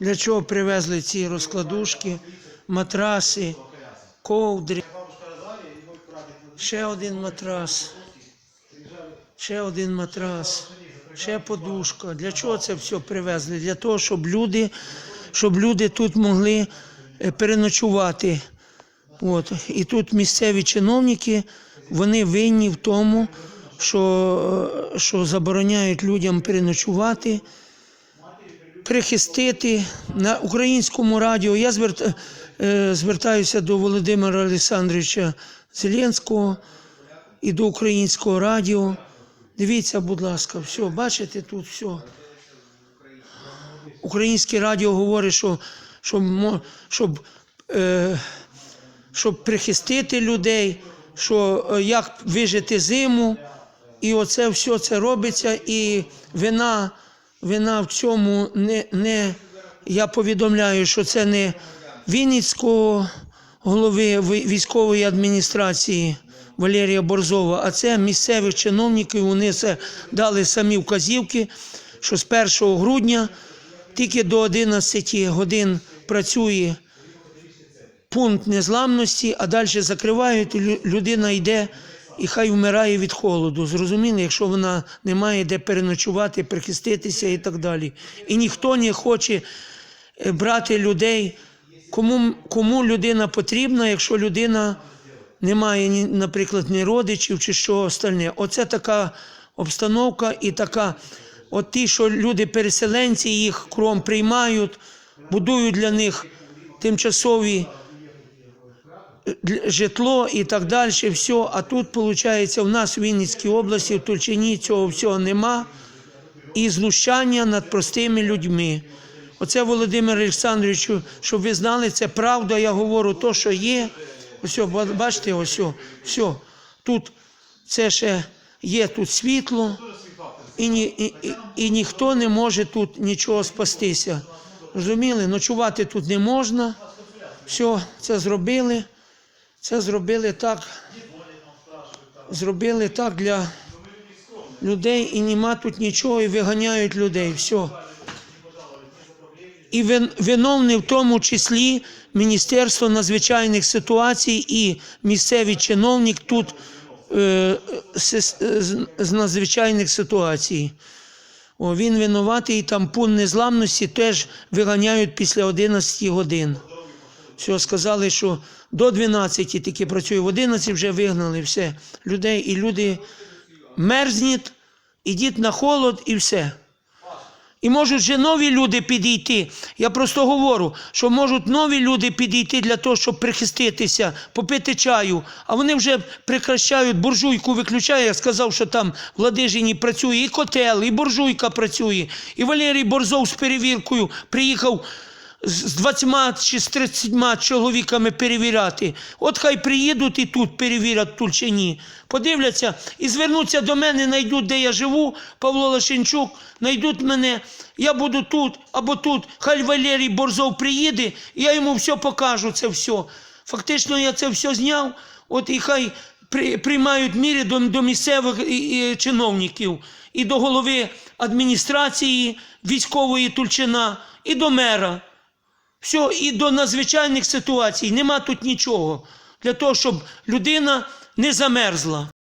Для чого привезли ці розкладушки, матраси, ковдри. Ще один матрас. Ще один матрас. Ще подушка. Для чого це все привезли? Для того, щоб люди, щоб люди тут могли е, переночувати. От. І тут місцеві чиновники, вони винні в тому, що, е, що забороняють людям переночувати, прихистити на українському радіо. Я е, звертаюся до Володимира Олександровича Зеленського і до українського радіо. Дивіться, будь ласка, все, бачите тут все. Українське радіо говорить, що, що мо- щоб, е, щоб прихистити людей, що е, як вижити зиму. І оце все це робиться, і вина, вина в цьому не, не я повідомляю, що це не Вінницького голови військової адміністрації Валерія Борзова, а це місцевих чиновників. Вони це дали самі вказівки, що з 1 грудня тільки до 11 годин працює пункт незламності, а далі закривають, лю- людина йде і хай вмирає від холоду. Зрозуміли, якщо вона не має де переночувати, прихиститися і так далі. І ніхто не хоче е, брати людей, кому, кому людина потрібна, якщо людина не має, наприклад, ні родичів чи що остальне. Оце така обстановка і така. От ті, що люди-переселенці їх кром приймають, будують для них тимчасові житло і так далі, все. А тут, виходить, в нас в Вінницькій області, в Тульчині цього всього нема. І знущання над простими людьми. Оце Володимир Олександровичу, щоб ви знали, це правда, я говорю то, що є. Ось, ба- бачите, ось, все. Тут це ще є тут світло, і, і, і, і ніхто не може тут нічого спастися. Розуміли? Ночувати тут не можна. Все, це зробили. Це зробили так. Зробили так для людей і нема тут нічого, і виганяють людей. Все. І вин- виновні в тому числі Міністерство надзвичайних ситуацій і місцевий чиновник тут е, з надзвичайних ситуацій. О, він винуватий, там пункт незламності теж виганяють після 11 годин. Все, сказали, що до 12 тільки працює, в 11 вже вигнали все людей, і люди мерзнуть, ідіть на холод і все. І можуть вже нові люди підійти. Я просто говорю, що можуть нові люди підійти для того, щоб прихиститися, попити чаю. А вони вже прекращають, буржуйку виключає. Я сказав, що там в Ладижині працює і котел, і буржуйка працює. І Валерій Борзов з перевіркою приїхав з 20 чи з 30 чоловіками перевіряти. От хай приїдуть і тут перевірять в Тульчині. Подивляться і звернуться до мене, знайдуть, де я живу, Павло Лошенчук, знайдуть мене, я буду тут або тут. Хай Валерій Борзов приїде, я йому все покажу, це все. Фактично я це все зняв, от і хай при, приймають міри до, до місцевих і, і, чиновників, і до голови адміністрації військової Тульчина, і до мера. Все, і до надзвичайних ситуацій нема тут нічого для того, щоб людина не замерзла.